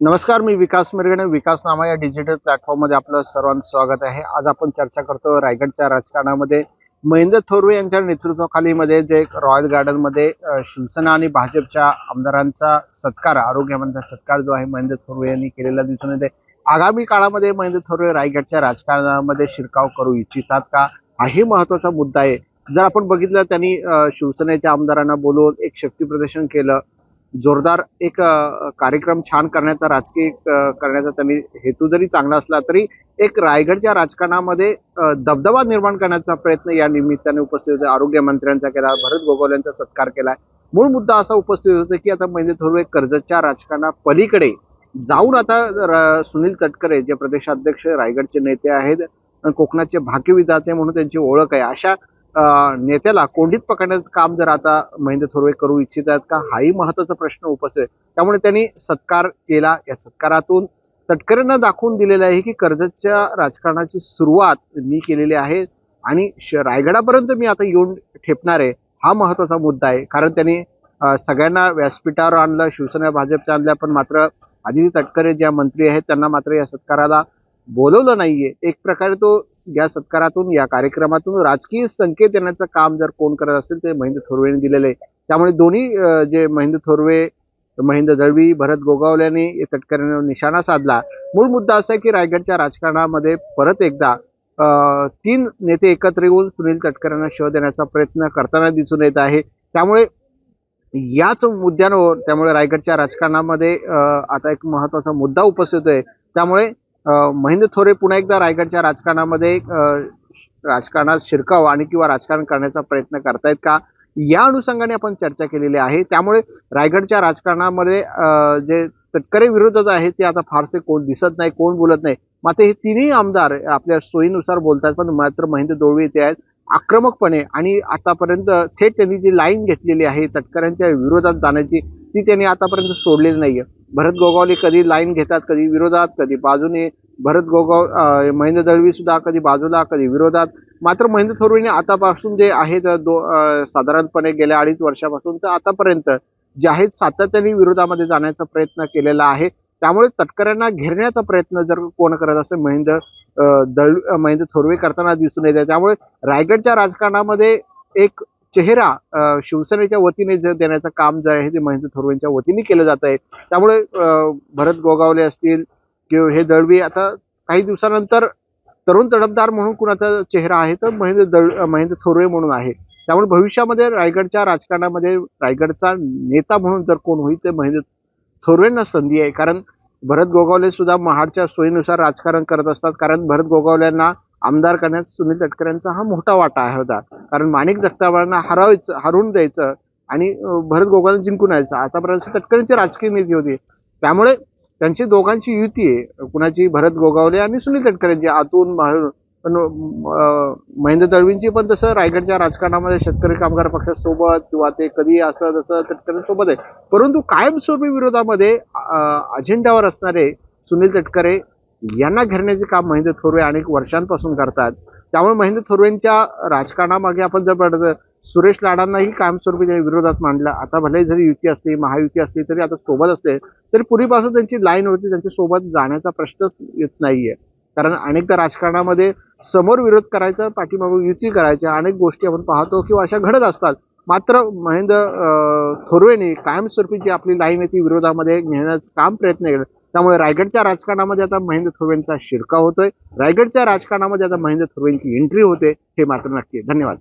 नमस्कार मी विकास मिरगणे विकास नामा या डिजिटल प्लॅटफॉर्ममध्ये आपलं सर्वांचं स्वागत आहे. आज आपण चर्चा करतो रायगडच्या राजकारणामध्ये. महेंद्र थोरवे यांच्या नेतृत्वाखाली मध्ये जे रॉयल गार्डनमध्ये शिवसेना आणि भाजपच्या आमदारांचा सत्कार आरोग्यमंत्री सत्कार जो आहे महेंद्र थोरवे यांनी केलेला दिसून येते. आगामी काळामध्ये महेंद्र थोरवे रायगडच्या राजकारणामध्ये शिरकाव करू इच्छितात का? हाही महत्त्वाचा मुद्दा आहे. जर आपण बघितलं त्यांनी शिवसेनेच्या आमदारांना बोलवून एक शक्ती प्रदर्शन केलं जोरदार एक कार्यक्रम छान करण्याचा राजकीय करण्याचा त्यांनी हेतू जरी चांगला असला तरी एक रायगडच्या राजकारणामध्ये दबदबा निर्माण करण्याचा प्रयत्न या निमित्ताने उपस्थित होते. आरोग्यमंत्र्यांचा केला भरत गोगावले यांचा सत्कार केला. मूळ मुद्दा असा उपस्थित होता की आता म्हणजे महेंद्र थोरवे कर्जतच्या राजकारणा पलीकडे जाऊन आता र- सुनील तटकरे जे प्रदेशाध्यक्ष रायगडचे नेते आहेत आणि कोकणाचे भाग्य विधाते म्हणून त्यांची ओळख आहे. अशा नेत्याला कोंडीत पकडण्याचं काम जर आता महेंद्र थोरवे करू इच्छितात का हाही महत्त्वाचा प्रश्न उपस्थित आहे. त्यामुळे त्यांनी सत्कार केला. या सत्कारातून तटकरेंना दाखवून दिलेलं आहे की कर्जतच्या राजकारणाची सुरुवात मी केलेली आहे आणि श- रायगडापर्यंत मी आता येऊन ठेपणार आहे हा महत्त्वाचा मुद्दा आहे. कारण त्यांनी सगळ्यांना व्यासपीठावर आणलं शिवसेना भाजपच्या आणल्या पण मात्र आदिती तटकरे ज्या मंत्री आहेत त्यांना मात्र या सत्काराला बोलवलं नाहीये. एक प्रकारे तो या सत्कारातून या कार्यक्रमातून राजकीय संकेत देण्याचं काम जर कोण करत असेल ते महेंद्र थोरवेने दिलेलं आहे. त्यामुळे दोन्ही जे महेंद्र थोरवे महेंद्र दळवी भरत गोगावल्याने तटकरेने निशाणा साधला. मूळ मुद्दा असा आहे की रायगडच्या राजकारणामध्ये परत एकदा तीन नेते एकत्र येऊन सुनील तटकऱ्यांना शोध देण्याचा प्रयत्न करताना दिसून येत आहे. त्यामुळे याच मुद्द्यांवर त्यामुळे रायगडच्या राजकारणामध्ये आता एक महत्त्वाचा मुद्दा उपस्थित आहे त्यामुळे महेंद्र थोरे पुन्हा एकदा रायगडच्या राजकारणामध्ये राजकारणात शिरकाव आणि किंवा राजकारण करण्याचा प्रयत्न करतायत का? या अनुषंगाने आपण चर्चा केलेली आहे. त्यामुळे रायगडच्या राजकारणामध्ये जे तटकरे विरोधात आहेत ते आता फारसे कोण दिसत नाही कोण बोलत नाही. मात्र हे तिन्ही आमदार आपल्या सोयीनुसार बोलतात पण मात्र महेंद्र दोळवे येथे आहेत आक्रमकपणे आणि आतापर्यंत थेट त्यांनी जी लाईन घेतलेली आहे तटकऱ्यांच्या विरोधात जाण्याची ती त्यांनी आतापर्यंत सोडलेली नाहीये. भरत गोगावले कधी लाईन घेतात कधी विरोधात कधी बाजूने. भरत गोगाव महेंद्र दळवी सुद्धा कधी बाजूला कधी विरोधात. मात्र महेंद्र थोरवेने आतापासून जे आहे दो साधारणपणे गेल्या अडीच वर्षापासून तर आतापर्यंत जे आहेत सातत्याने विरोधामध्ये जाण्याचा प्रयत्न केलेला आहे. त्यामुळे तटकऱ्यांना घेरण्याचा प्रयत्न जर कोण करत असेल महेंद्र दळ महेंद्र थोरवे करताना दिसून येत आहे. त्यामुळे रायगडच्या राजकारणामध्ये एक चेहरा शिवसेनेच्या वतीने जे देण्याचं काम जे आहे ते महेंद्र थोरवेंच्या वतीने केलं जात आहे. त्यामुळे भरत गोगावले असतील किंवा हे दळवी आता काही दिवसानंतर तरुण तडफदार म्हणून कुणाचा चेहरा आहे तर महेंद्र दळ महेंद्र थोरवे म्हणून आहे. त्यामुळे भविष्यामध्ये रायगडच्या राजकारणामध्ये रायगडचा नेता म्हणून जर कोण होईल ते महेंद्र थोरवेंना संधी आहे. कारण भरत गोगावले सुद्धा महाडच्या सोयीनुसार राजकारण करत असतात. कारण भरत गोगावल्यांना आमदार करण्यात सुनील तटकरेंचा हा मोठा वाटा आहे होता कारण माणिक जगतापांना हरवायचं हरवून द्यायचं आणि भरत गोगावले जिंकून यायचं आतापर्यंत तटकरेंची राजकीय नीती होती. त्यामुळे त्यांची दोघांची युती आहे. कुणाची भरत गोगावले आणि सुनील तटकरेंची आतून बाहेरून पण महेंद्र दळवींची पण तसं रायगडच्या राजकारणामध्ये शेतकरी कामगार पक्षासोबत किंवा ते कधी असं तसं तटकरेंसोबत आहे. परंतु कायमस्वरूपी विरोधामध्ये अजेंड्यावर असणारे सुनील तटकरे यांना घेरण्याचे काम महेंद्र थोरवे अनेक वर्षांपासून करतात. त्यामुळे महेंद्र थोरवेंच्या राजकारणामागे आपण जर बघितलं, सुरेश लाडांनाही कायमस्वरूपी त्यांनी विरोधात मांडलं. आता भले जरी युती असली महायुती असली तरी आता सोबत असते तरी पूर्वीपासून त्यांची लाईन होती त्यांच्यासोबत जाण्याचा प्रश्नच येत नाहीये. कारण अनेकदा राजकारणामध्ये समोर विरोध करायचा पाठीमागून युती करायच्या अनेक गोष्टी आपण पाहतो किंवा अशा घडत असतात. मात्र महेंद्र थोरवेने कायमस्वरूपी जी आपली लाईन आहे ती विरोधामध्ये नेण्याचं काम प्रयत्न केला. त्यामुळे रायगडच्या राजकारणामध्ये आता महेंद्र थोरवेंचा शिरकाव होतोय. रायगडच्या राजकारणामध्ये आता महेंद्र थोरवेंची एंट्री होते हे मात्र नक्की धन्यवाद.